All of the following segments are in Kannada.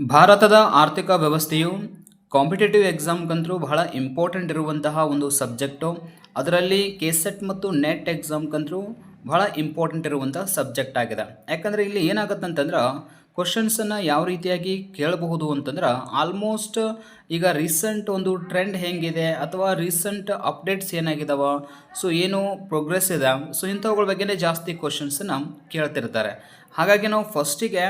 ಭಾರತದ ಆರ್ಥಿಕ ವ್ಯವಸ್ಥೆಯು ಕಾಂಪಿಟೇಟಿವ್ ಎಕ್ಸಾಮ್ಗಂತರೂ ಬಹಳ ಇಂಪಾರ್ಟೆಂಟ್ ಇರುವಂತಹ ಒಂದು ಸಬ್ಜೆಕ್ಟು ಅದರಲ್ಲಿ ಕೆ ಸೆಟ್ ಮತ್ತು ನೆಟ್ ಎಕ್ಸಾಮ್ಗಂತರೂ ಬಹಳ ಇಂಪಾರ್ಟೆಂಟ್ ಇರುವಂಥ ಸಬ್ಜೆಕ್ಟ್ ಆಗಿದೆ. ಯಾಕಂದರೆ ಇಲ್ಲಿ ಏನಾಗುತ್ತಂತಂದ್ರೆ ಕ್ವಶನ್ಸನ್ನು ಯಾವ ರೀತಿಯಾಗಿ ಕೇಳಬಹುದು ಅಂತಂದ್ರೆ ಆಲ್ಮೋಸ್ಟ್ ಈಗ ರೀಸೆಂಟ್ ಒಂದು ಟ್ರೆಂಡ್ ಹೆಂಗಿದೆ ಅಥವಾ ರೀಸೆಂಟ್ ಅಪ್ಡೇಟ್ಸ್ ಏನಾಗಿದಾವ ಸೊ ಏನು ಪ್ರೋಗ್ರೆಸ್ ಇದೆ ಸೊ ಇಂಥವುಗಳ ಬಗ್ಗೆನೇ ಜಾಸ್ತಿ ಕ್ವಶನ್ಸನ್ನು ಕೇಳ್ತಿರ್ತಾರೆ. ಹಾಗಾಗಿ ನಾವು ಫಸ್ಟಿಗೆ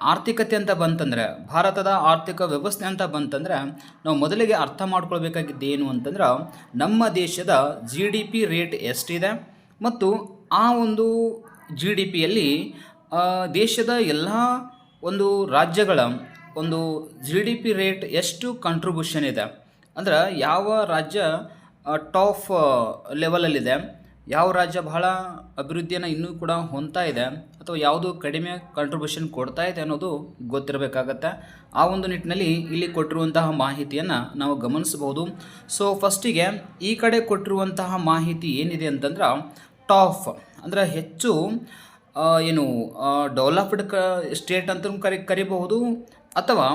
ಆರ್ಥಿಕತೆ ಅಂತ ಬಂತಂದರೆ, ಭಾರತದ ಆರ್ಥಿಕ ವ್ಯವಸ್ಥೆ ಅಂತ ಬಂತಂದರೆ, ನಾವು ಮೊದಲಿಗೆ ಅರ್ಥ ಮಾಡ್ಕೊಳ್ಬೇಕಾಗಿದ್ದು ಏನು ಅಂತಂದ್ರೆ, ನಮ್ಮ ದೇಶದ ಜಿ ಡಿ ಪಿ ರೇಟ್ ಎಷ್ಟಿದೆ ಮತ್ತು ಆ ಒಂದು ಜಿ ಡಿ ಪಿಯಲ್ಲಿ ದೇಶದ ಎಲ್ಲ ಒಂದು ರಾಜ್ಯಗಳ ಒಂದು ಜಿ ಡಿ ಪಿ ರೇಟ್ ಎಷ್ಟು ಕಾಂಟ್ರಿಬ್ಯೂಷನ್ ಇದೆ? ಅಂದ್ರೆ ಯಾವ ರಾಜ್ಯ ಟಾಪ್ ಲೆವೆಲಲ್ಲಿದೆ ಯಾವ ರಾಜ್ಯ ಬಹಳ ಅಭಿವೃದ್ಧಿಯನ್ನು ಇನ್ನೂ ಕೂಡ ಹೊಂತಾ ಇದೆ ಅಥವಾ ಯಾವುದು ಕಡಿಮೆ ಕಾಂಟ್ರಿಬ್ಯೂಷನ್ ಕೊಡ್ತಾ ಇದೆ ಅನ್ನೋದು ಗೊತ್ತಿರಬೇಕಾಗತ್ತೆ. ಆ ಒಂದು ನಿಟ್ಟಿನಲ್ಲಿ ಇಲ್ಲಿ ಕೊಟ್ಟಿರುವಂತಹ ಮಾಹಿತಿಯನ್ನು ನಾವು ಗಮನಿಸಬಹುದು. ಸೊ ಫಸ್ಟಿಗೆ ಈ ಕಡೆ ಕೊಟ್ಟಿರುವಂತಹ ಮಾಹಿತಿ ಏನಿದೆ ಅಂತಂದ್ರೆ ಟಾಫ್, ಅಂದರೆ ಹೆಚ್ಚು ಏನು ಡೆವಲಪ್ಡ್ ಕ ಸ್ಟೇಟ್ ಅಂತ ಕರಿ, ಕರಿಬಹುದು. ಅಥವಾ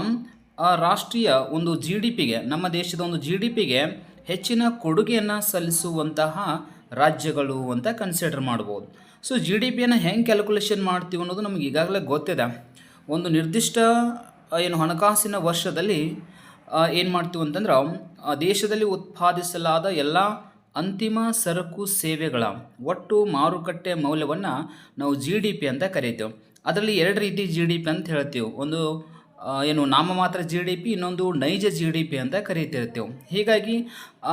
ರಾಷ್ಟ್ರೀಯ ಒಂದು ಜಿ ಡಿ ಪಿಗೆ ನಮ್ಮ ದೇಶದ ಒಂದು ಜಿ ಡಿ ಪಿಗೆ ಹೆಚ್ಚಿನ ಕೊಡುಗೆಯನ್ನು ಸಲ್ಲಿಸುವಂತಹ ರಾಜ್ಯಗಳು ಅಂತ ಕನ್ಸಿಡರ್ ಮಾಡ್ಬೋದು. ಸೊ ಜಿ ಡಿ ಪಿಯನ್ನು ಹೆಂಗೆ ಕ್ಯಾಲ್ಕುಲೇಷನ್ ಮಾಡ್ತೀವಿ ಅನ್ನೋದು ನಮಗೆ ಈಗಾಗಲೇ ಗೊತ್ತಿದೆ. ಒಂದು ನಿರ್ದಿಷ್ಟ ಏನು ಹಣಕಾಸಿನ ವರ್ಷದಲ್ಲಿ ಏನು ಮಾಡ್ತೀವಿ ಅಂತಂದ್ರೆ ದೇಶದಲ್ಲಿ ಉತ್ಪಾದಿಸಲಾದ ಎಲ್ಲ ಅಂತಿಮ ಸರಕು ಸೇವೆಗಳ ಒಟ್ಟು ಮಾರುಕಟ್ಟೆ ಮೌಲ್ಯವನ್ನು ನಾವು ಜಿ ಡಿ ಪಿ ಅಂತ ಕರಿತೀವಿ. ಅದರಲ್ಲಿ ಎರಡು ರೀತಿ ಜಿ ಡಿ ಪಿ ಅಂತ ಹೇಳ್ತೀವಿ. ಒಂದು ಏನು ನಾಮಮಾತ್ರ ಜಿ ಡಿ ಪಿ ಇನ್ನೊಂದು ನೈಜ ಜಿ ಡಿ ಪಿ ಅಂತ ಕರೀತಿರ್ತೇವೆ ಹೀಗಾಗಿ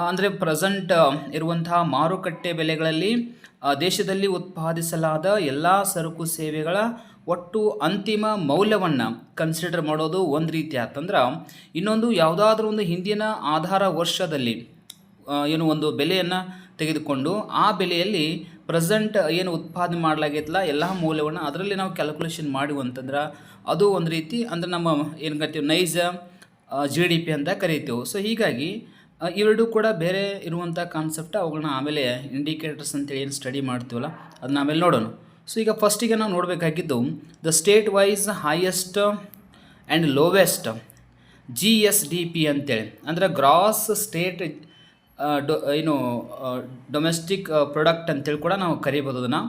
ಅಂದರೆ ಪ್ರೆಸೆಂಟ್ ಇರುವಂತಹ ಮಾರುಕಟ್ಟೆ ಬೆಲೆಗಳಲ್ಲಿ ದೇಶದಲ್ಲಿ ಉತ್ಪಾದಿಸಲಾದ ಎಲ್ಲ ಸರಕು ಸೇವೆಗಳ ಒಟ್ಟು ಅಂತಿಮ ಮೌಲ್ಯವನ್ನು ಕನ್ಸಿಡರ್ ಮಾಡೋದು ಒಂದು ರೀತಿ ಆತಂದ್ರೆ, ಇನ್ನೊಂದು ಯಾವುದಾದ್ರೂ ಒಂದು ಹಿಂದಿನ ಆಧಾರ ವರ್ಷದಲ್ಲಿ ಏನು ಒಂದು ಬೆಲೆಯನ್ನು ತೆಗೆದುಕೊಂಡು ಆ ಬೆಲೆಯಲ್ಲಿ ಪ್ರೆಸೆಂಟ್ ಏನು ಉತ್ಪಾದನೆ ಮಾಡಲಾಗೈತಲ್ಲ ಎಲ್ಲ ಮೌಲ್ಯವನ್ನು ಅದರಲ್ಲಿ ನಾವು ಕ್ಯಾಲ್ಕುಲೇಷನ್ ಮಾಡಿವು ಅಂತಂದ್ರೆ ಅದು ಒಂದು ರೀತಿ ಅಂದರೆ ನಮ್ಮ ಏನು ಕರಿತೀವಿ ನೈಜ ಜಿ ಡಿ ಪಿ ಅಂತ ಕರಿತೀವಿ. ಸೊ ಹೀಗಾಗಿ ಇವೆರಡೂ ಕೂಡ ಬೇರೆ ಇರುವಂಥ ಕಾನ್ಸೆಪ್ಟ್ ಅವುಗಳನ್ನ ಆಮೇಲೆ ಇಂಡಿಕೇಟರ್ಸ್ ಅಂತೇಳಿ ಏನು ಸ್ಟಡಿ ಮಾಡ್ತೀವಲ್ಲ ಅದನ್ನ ಆಮೇಲೆ ನೋಡೋಣ. ಸೊ ಈಗ ಫಸ್ಟಿಗೆ ನಾವು ನೋಡಬೇಕಾಗಿದ್ದು the state wise highest and lowest G S D P ಅಂತೇಳಿ. ಅಂದರೆ ಗ್ರಾಸ್ ಸ್ಟೇಟ್ ಡೊ, ಏನು ಡೊಮೆಸ್ಟಿಕ್ ಪ್ರಾಡಕ್ಟ್ ಅಂತೇಳಿ ಕೂಡ ನಾವು ಕರಿಬೋದು ಅದನ್ನು.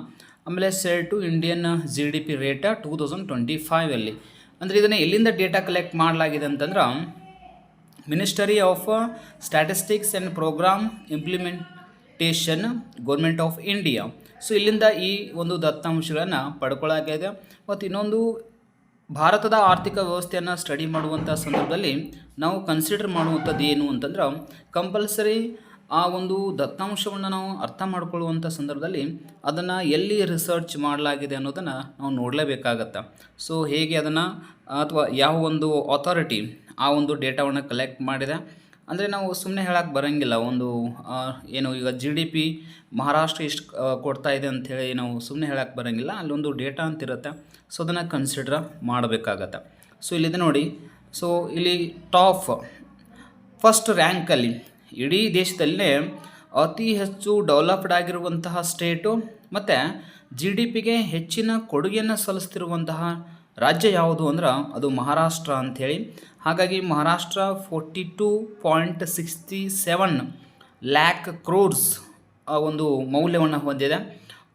ಆಮೇಲೆ sale to Indian G D P rate two thousand twenty ಫೈವಲ್ಲಿ ಅಂದರೆ ಇದನ್ನು ಎಲ್ಲಿಂದ ಡೇಟಾ ಕಲೆಕ್ಟ್ ಮಾಡಲಾಗಿದೆ ಅಂತಂದ್ರೆ ministry of statistics and programme implementation government of India so ಇಲ್ಲಿಂದ ಈ ಒಂದು ದತ್ತಾಂಶಗಳನ್ನು ಪಡ್ಕೊಳ್ಳೋಕ್ಕಾಗಿದೆ ಮತ್ತು ಇನ್ನೊಂದು ಭಾರತದ ಆರ್ಥಿಕ ವ್ಯವಸ್ಥೆಯನ್ನು ಸ್ಟಡಿ ಮಾಡುವಂಥ ಸಂದರ್ಭದಲ್ಲಿ ನಾವು ಕನ್ಸಿಡರ್ ಮಾಡುವಂಥದ್ದು ಏನು ಅಂತಂದ್ರೆ ಕಂಪಲ್ಸರಿ ಆ ಒಂದು ದತ್ತಾಂಶವನ್ನು ನಾವು ಅರ್ಥ ಮಾಡಿಕೊಳ್ಳುವಂಥ ಸಂದರ್ಭದಲ್ಲಿ ಅದನ್ನು ಎಲ್ಲಿ ರಿಸರ್ಚ್ ಮಾಡಲಾಗಿದೆ ಅನ್ನೋದನ್ನು ನಾವು ನೋಡಲೇಬೇಕಾಗತ್ತೆ. ಸೊ ಹೇಗೆ ಅದನ್ನು ಅಥವಾ ಯಾವ ಒಂದು ಅಥಾರಿಟಿ ಆ ಒಂದು ಡೇಟಾವನ್ನು ಕಲೆಕ್ಟ್ ಮಾಡಿದೆ? ಅಂದರೆ ನಾವು ಸುಮ್ಮನೆ ಹೇಳಕ್ಕೆ ಬರೋಂಗಿಲ್ಲ. ಒಂದು ಏನು ಈಗ ಜಿ ಡಿ ಪಿ ಮಹಾರಾಷ್ಟ್ರ ಇಷ್ಟು ಕೊಡ್ತಾ ಇದೆ ಅಂಥೇಳಿ ನಾವು ಸುಮ್ಮನೆ ಹೇಳಕ್ಕೆ ಬರೋಂಗಿಲ್ಲ. ಅಲ್ಲೊಂದು ಡೇಟಾ ಅಂತಿರುತ್ತೆ ಸೊ ಅದನ್ನು ಕನ್ಸಿಡರ್ ಮಾಡಬೇಕಾಗತ್ತೆ. ಸೊ ಇಲ್ಲಿದೆ ನೋಡಿ. ಸೊ ಇಲ್ಲಿ ಟಾಪ್ ಫಸ್ಟ್ ರ್ಯಾಂಕಲ್ಲಿ ಇಡೀ ದೇಶದಲ್ಲೇ ಅತಿ ಹೆಚ್ಚು ಡೆವಲಪ್ಡ್ ಆಗಿರುವಂತಹ ಸ್ಟೇಟು ಮತ್ತು ಜಿ ಡಿ ಪಿಗೆ ಹೆಚ್ಚಿನ ಕೊಡುಗೆಯನ್ನು ಸಲ್ಲಿಸ್ತಿರುವಂತಹ ರಾಜ್ಯ ಯಾವುದು ಅಂದ್ರೆ ಅದು ಮಹಾರಾಷ್ಟ್ರ ಅಂಥೇಳಿ. ಹಾಗಾಗಿ Maharashtra forty two point sixty seven lakh crores ಒಂದು ಮೌಲ್ಯವನ್ನು ಹೊಂದಿದೆ.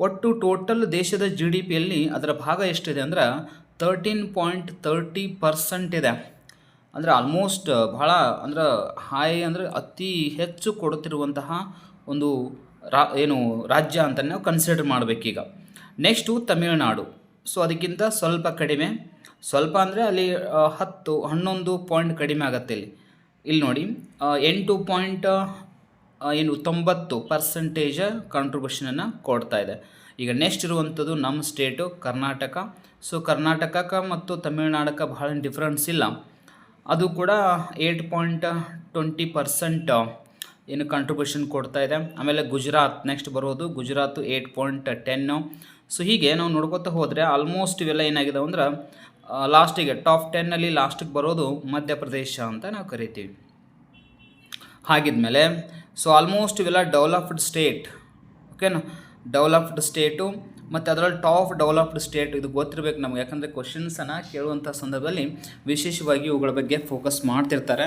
ಒಟ್ಟು ಟೋಟಲ್ ದೇಶದ ಜಿ ಡಿ ಪಿಯಲ್ಲಿ ಅದರ ಭಾಗ ಎಷ್ಟಿದೆ ಅಂದ್ರೆ ತರ್ಟೀನ್ ಪಾಯಿಂಟ್ ತರ್ಟಿ ಪರ್ಸೆಂಟ್ ಇದೆ. ಅಂದರೆ ಆಲ್ಮೋಸ್ಟ್ ಭಾಳ ಅಂದ್ರೆ ಹಾಯ್ ಅಂದರೆ ಅತಿ ಹೆಚ್ಚು ಕೊಡುತ್ತಿರುವಂತಹ ಒಂದು ರಾ, ಏನು ರಾಜ್ಯ ಅಂತ ನಾವು ಕನ್ಸಿಡರ್ ಮಾಡಬೇಕೀಗ. ನೆಕ್ಸ್ಟು ತಮಿಳುನಾಡು ಸೊ ಅದಕ್ಕಿಂತ ಸ್ವಲ್ಪ ಕಡಿಮೆ. ಸ್ವಲ್ಪ ಅಂದರೆ ಅಲ್ಲಿ ಹತ್ತು, ಹನ್ನೊಂದು ಪಾಯಿಂಟ್ ಕಡಿಮೆ ಆಗುತ್ತೆ ಇಲ್ಲಿ. ಇಲ್ಲಿ ನೋಡಿ ಎಂಟು ಪಾಯಿಂಟ್ ಏನು, ತೊಂಬತ್ತು ಪರ್ಸೆಂಟೇಜ ಕಾಂಟ್ರಿಬ್ಯೂಷನನ್ನು ಕೊಡ್ತಾ ಇದೆ. ಈಗ ನೆಕ್ಸ್ಟ್ ಇರುವಂಥದ್ದು ನಮ್ಮ ಸ್ಟೇಟು ಕರ್ನಾಟಕ. ಸೊ ಕರ್ನಾಟಕಕ್ಕೆ ಮತ್ತು ತಮಿಳುನಾಡಕ್ಕೆ ಬಹಳ ಡಿಫ್ರೆನ್ಸ್ ಇಲ್ಲ. ಅದು ಕೂಡ ಏಯ್ಟ್ ಪಾಯಿಂಟ್ ಟ್ವೆಂಟಿ ಪರ್ಸೆಂಟ್ ಏನು ಕಾಂಟ್ರಿಬ್ಯೂಷನ್ ಕೊಡ್ತಾ ಇದೆ. ಆಮೇಲೆ ಗುಜರಾತ್ ನೆಕ್ಸ್ಟ್ ಬರೋದು, Gujarat eight point ten so ಹೀಗೆ ನಾವು ನೋಡ್ಕೋತಾ ಹೋದರೆ ಆಲ್ಮೋಸ್ಟ್ ಇವೆಲ್ಲ ಏನಾಗಿದೆ ಅಂದ್ರೆ ಲಾಸ್ಟಿಗೆ ಟಾಪ್ ಟೆನ್ನಲ್ಲಿ ಲಾಸ್ಟಿಗೆ ಬರೋದು ಮಧ್ಯಪ್ರದೇಶ ಅಂತ ನಾವು ಕರಿತೀವಿ. ಹಾಗಿದ್ಮೇಲೆ ಸೊ ಆಲ್ಮೋಸ್ಟ್ ಇವೆಲ್ಲ ಡೆವಲಪ್ಡ್ ಸ್ಟೇಟ್ ಓಕೆನಾ ಡೆವಲಪ್ಡ್ ಸ್ಟೇಟು ಮತ್ತು ಅದರಲ್ಲಿ ಟಾಪ್ ಡೆವಲಪ್ಡ್ ಸ್ಟೇಟ್ ಇದು ಗೊತ್ತಿರಬೇಕು ನಮ್ಗೆ. ಯಾಕಂದರೆ ಕ್ವಶನ್ಸನ್ನು ಕೇಳುವಂಥ ಸಂದರ್ಭದಲ್ಲಿ ವಿಶೇಷವಾಗಿ ಇವುಗಳ ಬಗ್ಗೆ ಫೋಕಸ್ ಮಾಡ್ತಿರ್ತಾರೆ.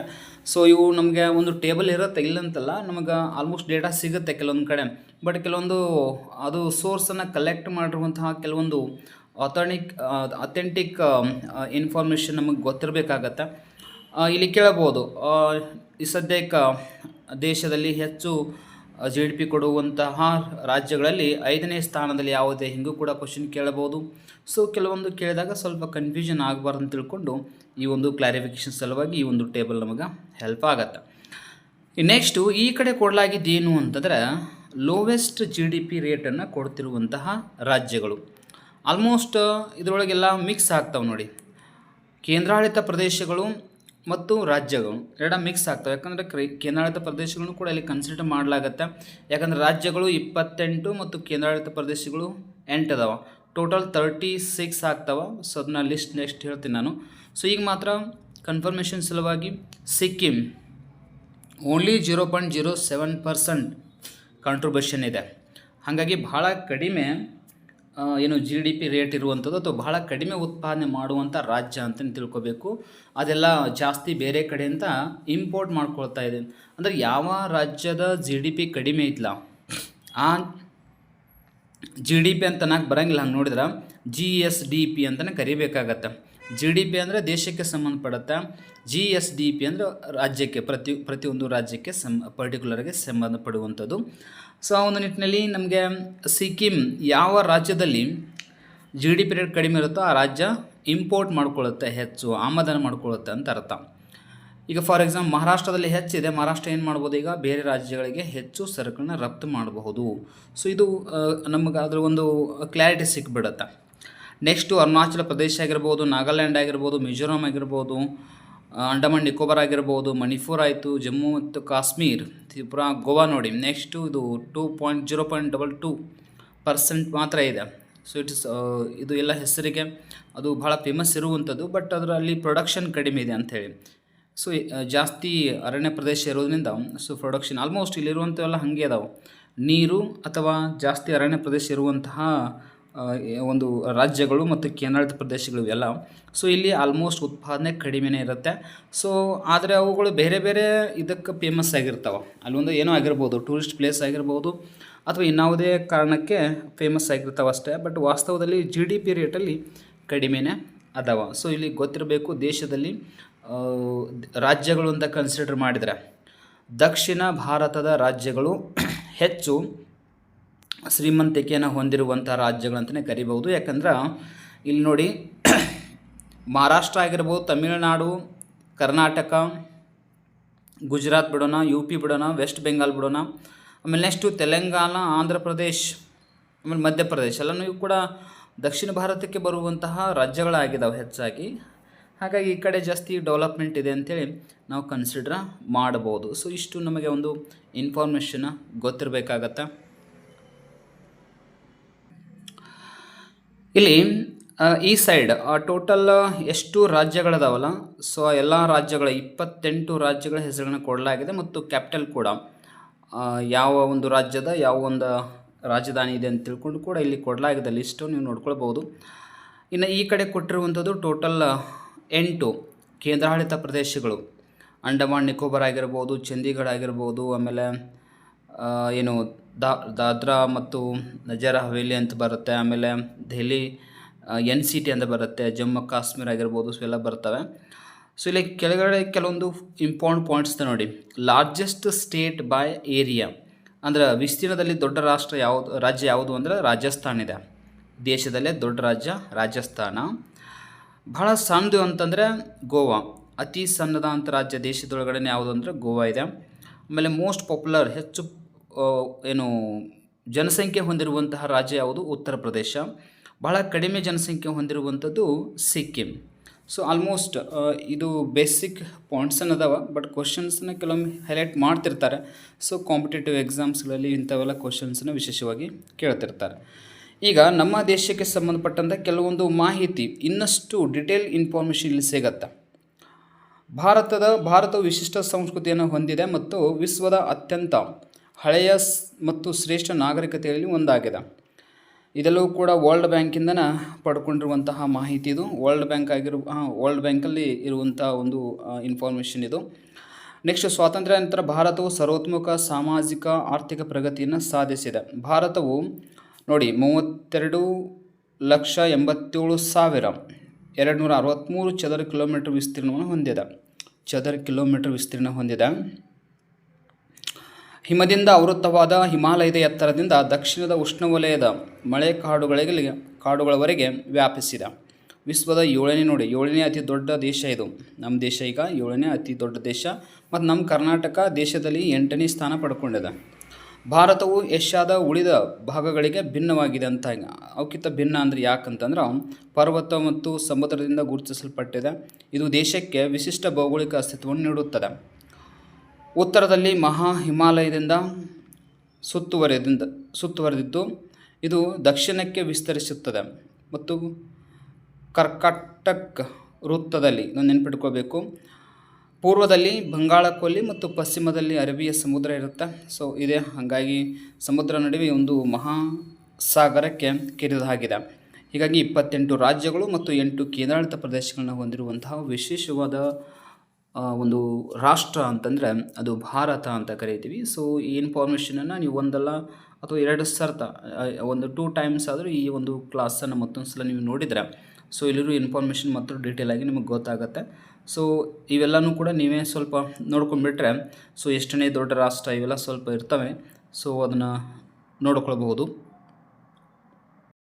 ಸೊ ಇವು ನಮಗೆ ಒಂದು ಟೇಬಲ್ ಇರುತ್ತೆ, ಇಲ್ಲಂತಲ್ಲ ನಮಗೆ ಆಲ್ಮೋಸ್ಟ್ ಡೇಟಾ ಸಿಗುತ್ತೆ ಕೆಲವೊಂದು ಕಡೆ. ಬಟ್ ಕೆಲವೊಂದು ಅದು ಸೋರ್ಸನ್ನು ಕಲೆಕ್ಟ್ ಮಾಡಿರುವಂತಹ ಕೆಲವೊಂದು ಅಥೆಂಟಿಕ್ ಅಥೆಂಟಿಕ್ ಇನ್ಫಾರ್ಮೇಷನ್ ನಮಗೆ ಗೊತ್ತಿರಬೇಕಾಗತ್ತೆ. ಇಲ್ಲಿ ಕೇಳಬಹುದು ಈ ಸದ್ಯಕ್ಕೆ ದೇಶದಲ್ಲಿ ಹೆಚ್ಚು ಜಿ ಡಿ ಪಿ ಕೊಡುವಂತಹ ರಾಜ್ಯಗಳಲ್ಲಿ ಐದನೇ ಸ್ಥಾನದಲ್ಲಿ ಯಾವುದೇ ಹಿಂಗೂ ಕೂಡ ಕ್ವಶನ್ ಕೇಳಬಹುದು. ಸೊ ಕೆಲವೊಂದು ಕೇಳಿದಾಗ ಸ್ವಲ್ಪ ಕನ್ಫ್ಯೂಷನ್ ಆಗಬಾರ್ದು ಅಂತ ತಿಳ್ಕೊಂಡು ಈ ಒಂದು ಕ್ಲಾರಿಫಿಕೇಶನ್ ಸಲುವಾಗಿ ಈ ಒಂದು ಟೇಬಲ್ ನಮಗೆ ಹೆಲ್ಪ್ ಆಗತ್ತೆ. ನೆಕ್ಸ್ಟು ಈ ಕಡೆ ಕೊಡಲಾಗಿದ್ದೇನು ಅಂತಂದರೆ ಲೋವೆಸ್ಟ್ ಜಿ ಡಿ ಪಿ ರೇಟನ್ನು ಕೊಡ್ತಿರುವಂತಹ ರಾಜ್ಯಗಳು. ಆಲ್ಮೋಸ್ಟ್ ಇದರೊಳಗೆಲ್ಲ ಮಿಕ್ಸ್ ಆಗ್ತಾವೆ ನೋಡಿ. ಕೇಂದ್ರಾಡಳಿತ ಪ್ರದೇಶಗಳು ಮತ್ತು ರಾಜ್ಯಗಳು ಎರಡ ಮಿಕ್ಸ್ ಆಗ್ತವೆ. ಯಾಕಂದರೆ ಕ್ರಿ, ಕೇಂದ್ರಾಡಳಿತ ಪ್ರದೇಶಗಳನ್ನು ಕೂಡ ಇಲ್ಲಿ ಕನ್ಸಿಡರ್ ಮಾಡಲಾಗತ್ತೆ. ಯಾಕಂದರೆ ರಾಜ್ಯಗಳು ಇಪ್ಪತ್ತೆಂಟು ಮತ್ತು ಕೇಂದ್ರಾಡಳಿತ ಪ್ರದೇಶಗಳು ಎಂಟು ಅದಾವ. ಟೋಟಲ್ ತರ್ಟಿ ಸಿಕ್ಸ್ ಆಗ್ತಾವ. ಸೊ ಅದನ್ನ ಲಿಸ್ಟ್ ನೆಕ್ಸ್ಟ್ ಹೇಳ್ತೀನಿ ನಾನು. ಸೊ ಈಗ ಮಾತ್ರ ಕನ್ಫರ್ಮೇಷನ್ ಸಲುವಾಗಿ Sikkim. Only zero point zero seven percent contribution ಇದೆ. ಹಾಗಾಗಿ ಬಹಳ ಕಡಿಮೆ ಏನು ಜಿ ಡಿ ಪಿ ರೇಟ್ ಇರುವಂಥದ್ದು ಅಥವಾ ಬಹಳ ಕಡಿಮೆ ಉತ್ಪಾದನೆ ಮಾಡುವಂಥ ರಾಜ್ಯ ಅಂತ ತಿಳ್ಕೊಬೇಕು. ಅದೆಲ್ಲ ಜಾಸ್ತಿ ಬೇರೆ ಕಡೆಯಿಂದ ಇಂಪೋರ್ಟ್ ಮಾಡ್ಕೊಳ್ತಾ ಇದೆ. ಅಂದರೆ ಯಾವ ರಾಜ್ಯದ ಜಿ ಡಿ ಪಿ ಕಡಿಮೆ ಇಲ್ಲ ಆ ಜಿ ಡಿ ಪಿ ಅಂತ ನಾಲ್ಕು ಬರಂಗಿಲ್ಲ. ಹಂಗೆ ನೋಡಿದ್ರೆ ಜಿ ಎಸ್ ಡಿ ಪಿ ಅಂತಲೇ ಕರಿಬೇಕಾಗತ್ತೆ. ಜಿ ಡಿ ಪಿ ಅಂದರೆ ದೇಶಕ್ಕೆ ಸಂಬಂಧಪಡುತ್ತೆ. ಜಿ ಎಸ್ ಡಿ ಪಿ ಅಂದರೆ ರಾಜ್ಯಕ್ಕೆ, ಪ್ರತಿ ಪ್ರತಿಯೊಂದು ರಾಜ್ಯಕ್ಕೆ ಸಂ ಪರ್ಟಿಕ್ಯುಲರ್ಗೆ ಸಂಬಂಧಪಡುವಂಥದ್ದು ಸೊ ಆ ಒಂದು ನಿಟ್ಟಿನಲ್ಲಿ ನಮಗೆ ಸಿಕ್ಕಿಂ ಯಾವ ರಾಜ್ಯದಲ್ಲಿ ಜಿ ಡಿ ಪಿ ರೇಟ್ ಕಡಿಮೆ ಇರುತ್ತೋ ಆ ರಾಜ್ಯ ಇಂಪೋರ್ಟ್ ಮಾಡ್ಕೊಳ್ಳುತ್ತೆ ಹೆಚ್ಚು, ಆಮದನ ಮಾಡ್ಕೊಳ್ಳುತ್ತೆ ಅಂತ ಅರ್ಥ. ಈಗ ಫಾರ್ ಎಕ್ಸಾಂಪಲ್ ಮಹಾರಾಷ್ಟ್ರದಲ್ಲಿ ಹೆಚ್ಚಿದೆ. ಮಹಾರಾಷ್ಟ್ರ ಏನು ಮಾಡ್ಬೋದು ಈಗ? ಬೇರೆ ರಾಜ್ಯಗಳಿಗೆ ಹೆಚ್ಚು ಸರಕನ್ನು ರಫ್ತು ಮಾಡಬಹುದು. ಸೊ ಇದು ನಮಗೆ ಅದರ ಒಂದು ಕ್ಲಾರಿಟಿ ಸಿಕ್ಬಿಡುತ್ತೆ. ನೆಕ್ಸ್ಟು ಅರುಣಾಚಲ ಪ್ರದೇಶ ಆಗಿರ್ಬೋದು ನಾಗಾಲ್ಯಾಂಡ್ ಆಗಿರ್ಬೋದು ಮಿಜೋರಾಂ ಆಗಿರ್ಬೋದು ಅಂಡಮಾನ್ ನಿಕೋಬಾರ್ ಆಗಿರ್ಬೋದು ಮಣಿಪುರ್ ಆಯಿತು ಜಮ್ಮು ಮತ್ತು ಕಾಶ್ಮೀರ್ ತ್ರಿಪುರ ಗೋವಾ ನೋಡಿ. ನೆಕ್ಸ್ಟು ಇದು two point zero point double two percent ಮಾತ್ರ ಇದೆ. ಸೊ ಇಟ್ಸ್ ಇದು ಎಲ್ಲ ಹೆಸರಿಗೆ ಅದು ಭಾಳ ಫೇಮಸ್ ಇರುವಂಥದ್ದು ಬಟ್ ಅದರಲ್ಲಿ ಪ್ರೊಡಕ್ಷನ್ ಕಡಿಮೆ ಇದೆ ಅಂಥೇಳಿ. ಸೊ ಜಾಸ್ತಿ ಅರಣ್ಯ ಪ್ರದೇಶ ಇರೋದ್ರಿಂದ ಸೊ ಪ್ರೊಡಕ್ಷನ್ ಆಲ್ಮೋಸ್ಟ್ ಇಲ್ಲಿರುವಂಥವೆಲ್ಲ ಹಾಗೆ ಅದಾವೆ. ನೀರು ಅಥವಾ ಜಾಸ್ತಿ ಅರಣ್ಯ ಪ್ರದೇಶ ಇರುವಂತಹ ಒಂದು ರಾಜ್ಯಗಳು ಮತ್ತು ಕೇಂದ್ರಾಡಳಿತ ಪ್ರದೇಶಗಳು ಇವೆಲ್ಲ. ಸೊ ಇಲ್ಲಿ ಆಲ್ಮೋಸ್ಟ್ ಉತ್ಪಾದನೆ ಕಡಿಮೆನೇ ಇರುತ್ತೆ. ಸೊ ಆದರೆ ಅವುಗಳು ಬೇರೆ ಬೇರೆ ಇದಕ್ಕೆ ಫೇಮಸ್ ಆಗಿರ್ತಾವೆ. ಅಲ್ಲೊಂದು ಏನೋ ಆಗಿರ್ಬೋದು ಟೂರಿಸ್ಟ್ ಪ್ಲೇಸ್ ಆಗಿರ್ಬೋದು, ಅಥವಾ ಇನ್ನಾವುದೇ ಕಾರಣಕ್ಕೆ ಫೇಮಸ್ ಆಗಿರ್ತಾವೆ ಅಷ್ಟೇ. ಬಟ್ ವಾಸ್ತವದಲ್ಲಿ ಜಿ ಡಿ ಪಿ ರೇಟಲ್ಲಿ ಕಡಿಮೆನೇ ಅದಾವ. ಸೊ ಇಲ್ಲಿ ಗೊತ್ತಿರಬೇಕು ದೇಶದಲ್ಲಿ ರಾಜ್ಯಗಳು ಅಂತ ಕನ್ಸಿಡರ್ ಮಾಡಿದರೆ, ದಕ್ಷಿಣ ಭಾರತದ ರಾಜ್ಯಗಳು ಹೆಚ್ಚು ಶ್ರೀಮಂತಿಕೆಯನ್ನು ಹೊಂದಿರುವಂಥ ರಾಜ್ಯಗಳಂತಲೇ ಕರಿಬಹುದು. ಯಾಕಂದ್ರೆ ಇಲ್ಲಿ ನೋಡಿ ಮಹಾರಾಷ್ಟ್ರ ಆಗಿರ್ಬೋದು, ತಮಿಳುನಾಡು, ಕರ್ನಾಟಕ, ಗುಜರಾತ್ ಬಿಡೋಣ ಯು ಪಿ ಬಿಡೋಣ ವೆಸ್ಟ್ ಬೆಂಗಾಲ್ ಬಿಡೋಣ, ಆಮೇಲೆ ನೆಕ್ಸ್ಟು ತೆಲಂಗಾಣ, ಆಂಧ್ರ ಪ್ರದೇಶ್, ಆಮೇಲೆ ಮಧ್ಯಪ್ರದೇಶ ಎಲ್ಲನೂ ಕೂಡ ದಕ್ಷಿಣ ಭಾರತಕ್ಕೆ ಬರುವಂತಹ ರಾಜ್ಯಗಳಾಗಿದ್ದಾವೆ ಹೆಚ್ಚಾಗಿ. ಹಾಗಾಗಿ ಈ ಕಡೆ ಜಾಸ್ತಿ ಡೆವಲಪ್ಮೆಂಟ್ ಇದೆ ಅಂಥೇಳಿ ನಾವು ಕನ್ಸಿಡ್ರ್ ಮಾಡ್ಬೋದು ಸೊ ಇಷ್ಟು ನಮಗೆ ಒಂದು ಇನ್ಫಾರ್ಮೇಷನ್ನ ಗೊತ್ತಿರಬೇಕಾಗತ್ತೆ? ಇಲ್ಲಿ ಈ ಸೈಡ್ ಟೋಟಲ್ ಎಷ್ಟು ರಾಜ್ಯಗಳದಾವಲ್ಲ? ಸೊ ಎಲ್ಲ ರಾಜ್ಯಗಳ ಇಪ್ಪತ್ತೆಂಟು ರಾಜ್ಯಗಳ ಹೆಸರುಗಳನ್ನು ಕೊಡಲಾಗಿದೆ ಮತ್ತು ಕ್ಯಾಪಿಟಲ್ ಕೂಡ. ಯಾವ ಒಂದು ರಾಜ್ಯದ ಯಾವ ಒಂದು ರಾಜಧಾನಿ ಇದೆ ಅಂತ ತಿಳ್ಕೊಂಡು ಕೂಡ ಇಲ್ಲಿ ಕೊಡಲಾಗಿದೆ ಲಿಸ್ಟು ನೀವು ನೋಡ್ಕೊಳ್ಬೋದು ಇನ್ನು ಈ ಕಡೆ ಕೊಟ್ಟಿರುವಂಥದ್ದು ಟೋಟಲ್ ಎಂಟು ಕೇಂದ್ರಾಡಳಿತ ಪ್ರದೇಶಗಳು. ಅಂಡಮಾನ್, ನಿಕೋಬಾರ್ ಆಗಿರ್ಬೋದು, ಚಂಡೀಗಢ ಆಗಿರ್ಬೋದು, ಆಮೇಲೆ ಏನು ದಾದ್ರಾ ಮತ್ತು ನಜರ ಹವೇಲಿ ಅಂತ ಬರುತ್ತೆ, ಆಮೇಲೆ ದೆಹಲಿ ಎನ್ ಸಿ ಟಿ ಅಂತ ಬರುತ್ತೆ, ಜಮ್ಮು ಕಾಶ್ಮೀರ ಆಗಿರ್ಬೋದು ಸೊ ಎಲ್ಲ ಬರ್ತವೆ. ಸೊ ಇಲ್ಲಿ ಕೆಳಗಡೆ ಕೆಲವೊಂದು ಇಂಪಾರ್ಟೆಂಟ್ ಪಾಯಿಂಟ್ಸ್ ನೋಡಿ. ಲಾರ್ಜೆಸ್ಟ್ ಸ್ಟೇಟ್ ಬೈ ಏರಿಯಾ ಅಂದ್ರೆ ವಿಸ್ತೀರ್ಣದಲ್ಲಿ ದೊಡ್ಡ ರಾಷ್ಟ್ರ ಯಾವುದು, ರಾಜ್ಯ ಯಾವುದು ಅಂದರೆ ರಾಜಸ್ಥಾನ ಇದೆ. ದೇಶದಲ್ಲೇ ದೊಡ್ಡ ರಾಜ್ಯ ರಾಜಸ್ಥಾನ. ಬಹಳ ಸಣ್ಣದು ಅಂತಂದರೆ ಗೋವಾ. ಅತಿ ಸಣ್ಣದ ಅಂತ ರಾಜ್ಯ ದೇಶದೊಳಗಡೆ ಯಾವುದು ಅಂದರೆ ಗೋವಾ ಇದೆ. ಆಮೇಲೆ ಮೋಸ್ಟ್ ಪಾಪ್ಯುಲರ್ ಹೆಚ್ಚು ಏನು ಜನಸಂಖ್ಯೆ ಹೊಂದಿರುವಂತಹ ರಾಜ್ಯ ಯಾವುದು? ಉತ್ತರ ಪ್ರದೇಶ. ಬಹಳ ಕಡಿಮೆ ಜನಸಂಖ್ಯೆ ಹೊಂದಿರುವಂಥದ್ದು ಸಿಕ್ಕಿಂ. ಸೊ ಆಲ್ಮೋಸ್ಟ್ ಇದು ಬೇಸಿಕ್ ಪಾಯಿಂಟ್ಸ್ ಅದಾವ ಬಟ್ ಕ್ವಶನ್ಸ್ನ ಕೆಲವೊಮ್ಮೆ ಹೈಲೈಟ್ ಮಾಡ್ತಿರ್ತಾರೆ. ಸೊ ಕಾಂಪಿಟೇಟಿವ್ ಎಕ್ಸಾಮ್ಸ್ಗಳಲ್ಲಿ ಇಂಥವೆಲ್ಲ ಕ್ವಶನ್ಸನ್ನ ವಿಶೇಷವಾಗಿ ಕೇಳ್ತಿರ್ತಾರೆ. ಈಗ ನಮ್ಮ ದೇಶಕ್ಕೆ ಸಂಬಂಧಪಟ್ಟಂಥ ಕೆಲವೊಂದು ಮಾಹಿತಿ, ಇನ್ನಷ್ಟು ಡಿಟೇಲ್ ಇನ್ಫಾರ್ಮೇಷನ್ ಇಲ್ಲಿ ಸಿಗತ್ತೆ? ಭಾರತದ, ಭಾರತವು ವಿಶಿಷ್ಟ ಸಂಸ್ಕೃತಿಯನ್ನು ಹೊಂದಿದೆ ಮತ್ತು ವಿಶ್ವದ ಅತ್ಯಂತ ಹಳೆಯ ಮತ್ತು ಶ್ರೇಷ್ಠ ನಾಗರಿಕತೆಯಲ್ಲಿ ಒಂದಾಗಿದೆ. ಇದೆಲ್ಲವೂ ಕೂಡ ವರ್ಲ್ಡ್ ಬ್ಯಾಂಕಿಂದನ ಪಡ್ಕೊಂಡಿರುವಂತಹ ಮಾಹಿತಿ ಇದು. ವರ್ಲ್ಡ್ ಬ್ಯಾಂಕ್ ಆಗಿರುವ ವರ್ಲ್ಡ್ ಬ್ಯಾಂಕಲ್ಲಿ ಇರುವಂಥ ಒಂದು ಇನ್ಫಾರ್ಮೇಷನ್ ಇದು. ನೆಕ್ಸ್ಟ್ ಸ್ವಾತಂತ್ರ್ಯ ನಂತರ ಭಾರತವು ಸರ್ವೋತ್ಮುಖ ಸಾಮಾಜಿಕ ಆರ್ಥಿಕ ಪ್ರಗತಿಯನ್ನು ಸಾಧಿಸಿದೆ. ಭಾರತವು ನೋಡಿ ಮೂವತ್ತೆರಡು ಲಕ್ಷ ಎಂಬತ್ತೇಳು ಸಾವಿರ ಎರಡು ನೂರ ಅರವತ್ತ್ಮೂರು ಚದರ ಕಿಲೋಮೀಟರ್ ವಿಸ್ತೀರ್ಣವನ್ನು ಹೊಂದಿದೆ. ಚದರ ಕಿಲೋಮೀಟರ್ ವಿಸ್ತೀರ್ಣ ಹೊಂದಿದೆ. ಹಿಮದಿಂದ ಆವೃತ್ತವಾದ ಹಿಮಾಲಯದ ಎತ್ತರದಿಂದ ದಕ್ಷಿಣದ ಉಷ್ಣವಲಯದ ಮಳೆ ಕಾಡುಗಳಿಗೆ ಕಾಡುಗಳವರೆಗೆ ವ್ಯಾಪಿಸಿದೆ. ವಿಶ್ವದ ಏಳನೇ ನೋಡಿ, ಏಳನೇ ಅತಿ ದೊಡ್ಡ ದೇಶ ಇದು. ನಮ್ಮ ದೇಶ ಈಗ ಏಳನೇ ಅತಿ ದೊಡ್ಡ ದೇಶ ಮತ್ತು ನಮ್ಮ ಕರ್ನಾಟಕ ದೇಶದಲ್ಲಿ ಎಂಟನೇ ಸ್ಥಾನ ಪಡ್ಕೊಂಡಿದೆ. ಭಾರತವು ಏಷ್ಯಾದ ಉಳಿದ ಭಾಗಗಳಿಗೆ ಭಿನ್ನವಾಗಿದೆ ಅಂತ ಅವಕ್ಕಿಂತ ಭಿನ್ನ ಅಂದರೆ ಯಾಕಂತಂದ್ರೆ ಪರ್ವತ ಮತ್ತು ಸಮುದ್ರದಿಂದ ಗುರುತಿಸಲ್ಪಟ್ಟಿದೆ. ಇದು ದೇಶಕ್ಕೆ ವಿಶಿಷ್ಟ ಭೌಗೋಳಿಕ ಅಸ್ತಿತ್ವವನ್ನು ನೀಡುತ್ತದೆ. ಉತ್ತರದಲ್ಲಿ ಮಹಾ ಹಿಮಾಲಯದಿಂದ ಸುತ್ತುವರೆದಿಂದ ಸುತ್ತುವರೆದಿದ್ದು, ಇದು ದಕ್ಷಿಣಕ್ಕೆ ವಿಸ್ತರಿಸುತ್ತದೆ ಮತ್ತು ಕರ್ಕಟಕ್ ವೃತ್ತದಲ್ಲಿ ನೆನ್ಪಿಟ್ಕೋಬೇಕು. ಪೂರ್ವದಲ್ಲಿ ಬಂಗಾಳ ಕೊಲ್ಲಿ ಮತ್ತು ಪಶ್ಚಿಮದಲ್ಲಿ ಅರಬಿಯ ಸಮುದ್ರ ಇರುತ್ತೆ. ಸೊ ಇದೆ. ಹಾಗಾಗಿ ಸಮುದ್ರ ನಡುವೆ ಒಂದು ಮಹಾಸಾಗರಕ್ಕೆ ಕಿರಿದ ಹಾಗಿದೆ ಹೀಗಾಗಿ ಇಪ್ಪತ್ತೆಂಟು ರಾಜ್ಯಗಳು ಮತ್ತು ಎಂಟು ಕೇಂದ್ರಾಡಳಿತ ಪ್ರದೇಶಗಳನ್ನು ಹೊಂದಿರುವಂತಹ ವಿಶೇಷವಾದ ಒಂದು ರಾಷ್ಟ್ರ ಅಂತಂದರೆ ಅದು ಭಾರತ ಅಂತ ಕರಿತೀವಿ. ಸೊ ಈ ಇನ್ಫಾರ್ಮೇಷನನ್ನು ನೀವು ಒಂದಲ್ಲ ಅಥವಾ ಎರಡು ಸರ್ತ ಒಂದು ಟೂ ಟೈಮ್ಸ್ ಆದರೂ ಈ ಒಂದು ಕ್ಲಾಸನ್ನು ಮತ್ತೊಂದು ಸಲ ನೀವು ನೋಡಿದರೆ ಸೊ ಇಲ್ಲಿರೋ ಇನ್ಫಾರ್ಮೇಷನ್ ಮತ್ತು ಡೀಟೇಲ್ ಆಗಿ ನಿಮಗೆ ಗೊತ್ತಾಗುತ್ತೆ. ಸೊ ಇವೆಲ್ಲನೂ ಕೂಡ ನೀವೇ ಸ್ವಲ್ಪ ನೋಡ್ಕೊಂಡ್ಬಿಟ್ರೆ ಸೊ ಎಷ್ಟನೇ ದೊಡ್ಡ ರಾಷ್ಟ್ರ ಇವೆಲ್ಲ ಸ್ವಲ್ಪ ಇರ್ತವೆ ಸೊ ಅದನ್ನು ನೋಡ್ಕೊಳ್ಬಹುದು.